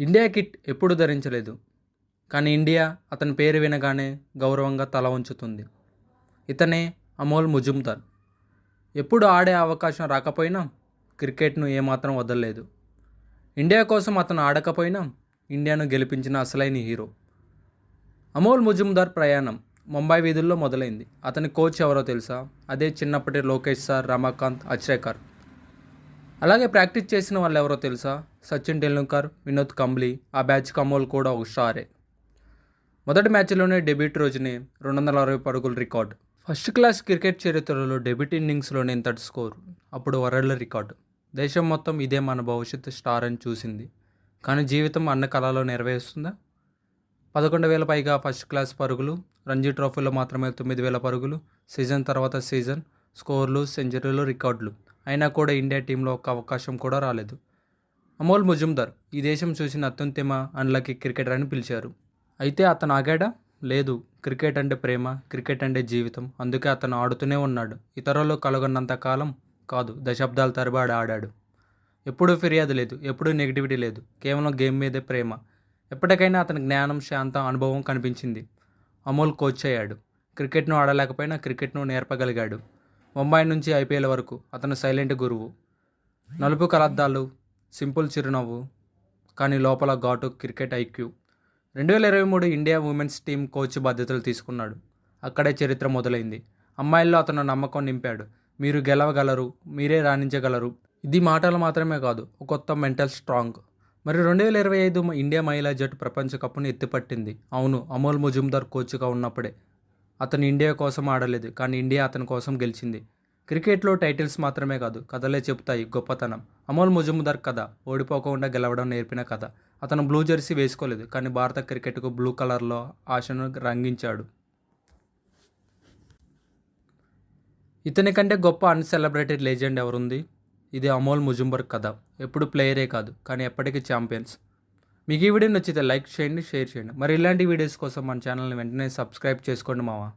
India kit ఎప్పుడు ధరించలేదు. కానీ India అతని పేరు వినగానే గౌరవంగా తల ఉంచుతుంది ఇతనే అమోల్ ముజుమ్దార్ ఎప్పుడు ఆడే అవకాశం రాకపోయినా క్రికెట్ను ఏమాత్రం వదలలేదు. ఇండియా కోసం అతను ఆడకపోయినా ఇండియాను గెలిపించిన అసలైన హీరో. అమోల్ ముజుమ్దార్ ప్రయాణం ముంబై వీధుల్లో మొదలైంది. అతని కోచ్ ఎవరో తెలుసా? అదే చిన్నప్పటి లోకేష్ సార్ రమాకాంత్ అచ్రేకర్ అలాగే ప్రాక్టీస్ చేసిన వాళ్ళు ఎవరో తెలుసా? సచిన్ టెండూల్కర్ వినోద్ కంబ్లీ. ఆ బ్యాచ్ కమోల్ కూడా ఒక స్టారే. మొదటి మ్యాచ్లోనే డెబ్యూట్ రోజునే రెండు వందల అరవై పరుగుల రికార్డ్. ఫస్ట్ క్లాస్ క్రికెట్ చరిత్రలో డెబ్యూట్ ఇన్నింగ్స్లోనే ఇంతటి స్కోర్. అప్పుడు వరల్డ్ రికార్డు. దేశం మొత్తం ఇదే మన భవిష్యత్తు స్టార్ అని చూసింది. కానీ జీవితం అన్న కళలో నెరవేరుస్తుందా? పదకొండు వేల పైగా ఫస్ట్ క్లాస్ పరుగులు రంజీ ట్రోఫీలో మాత్రమే తొమ్మిది వేల పరుగులు సీజన్ తర్వాత సీజన్ స్కోర్లు సెంచరీలు రికార్డులు. అయినా కూడా ఇండియా టీంలో ఒక్క అవకాశం కూడా రాలేదు. అమోల్ ముజుమ్దార్ ఈ దేశం చూసిన అత్యుంతిమ అన్లకి క్రికెటర్ అని పిలిచారు. అయితే అతను ఆగాడా? లేదు. క్రికెట్ అంటే ప్రేమ క్రికెట్ అంటే జీవితం. అందుకే అతను ఆడుతూనే ఉన్నాడు. ఇతరులు కలగొన్నంత కాలం కాదు దశాబ్దాల తరబడి ఆడాడు. ఎప్పుడూ ఫిర్యాదు లేదు ఎప్పుడూ నెగిటివిటీ లేదు. కేవలం గేమ్ మీదే ప్రేమ. ఎప్పటికైనా అతని జ్ఞానం శాంత అనుభవం కనిపించింది. అమోల్ కోచ్ అయ్యాడు. క్రికెట్ను ఆడలేకపోయినా క్రికెట్ను నేర్పగలిగాడు. ముంబై నుంచి ఐపీఎల్ వరకు అతను సైలెంట్ గురువు. నలుపు కలద్దాలు సింపుల్ చిరునవ్వు కానీ లోపల ఘాటు క్రికెట్ ఐక్యూ. రెండు వేల ఇరవై మూడు ఇండియా ఉమెన్స్ టీం కోచ్ బాధ్యతలు తీసుకున్నాడు. అక్కడే చరిత్ర మొదలైంది. అమ్మాయిల్లో అతను నమ్మకం నింపాడు. మీరు గెలవగలరు మీరే రాణించగలరు. ఇది మాటలు మాత్రమే కాదు ఒక కొత్త మెంటల్ స్ట్రాంగ్. మరి రెండు వేల ఇరవై ఐదు ఇండియా మహిళా జట్టు ప్రపంచ కప్ను ఎత్తిపట్టింది. అవును అమోల్ ముజుమ్దార్ కోచ్గా ఉన్నప్పుడే. అతను ఇండియా కోసం ఆడలేదు కానీ ఇండియా అతని కోసం గెలిచింది. క్రికెట్లో టైటిల్స్ మాత్రమే కాదు కథలే చెప్తాయి గొప్పతనం. అమోల్ ముజుముదర్ కథ ఓడిపోకుండా గెలవడం నేర్పిన కథ. అతను బ్లూ జెర్సీ వేసుకోలేదు కానీ భారత క్రికెట్కు బ్లూ కలర్లో ఆశను రంగించాడు. ఇతని కంటే గొప్ప అన్సెలబ్రేటెడ్ లెజెండ్ ఎవరుంది? ఇది అమోల్ ముజుంబర్ కథ. ఎప్పుడు ప్లేయరే కాదు కానీ ఎప్పటికీ ఛాంపియన్స్. మీకు ఈ వీడియో నచ్చితే లైక్ చేయండి షేర్ చేయండి. మరి ఇలాంటి వీడియోస్ కోసం మన ఛానల్ని వెంటనే సబ్స్క్రైబ్ చేసుకోండి మావా.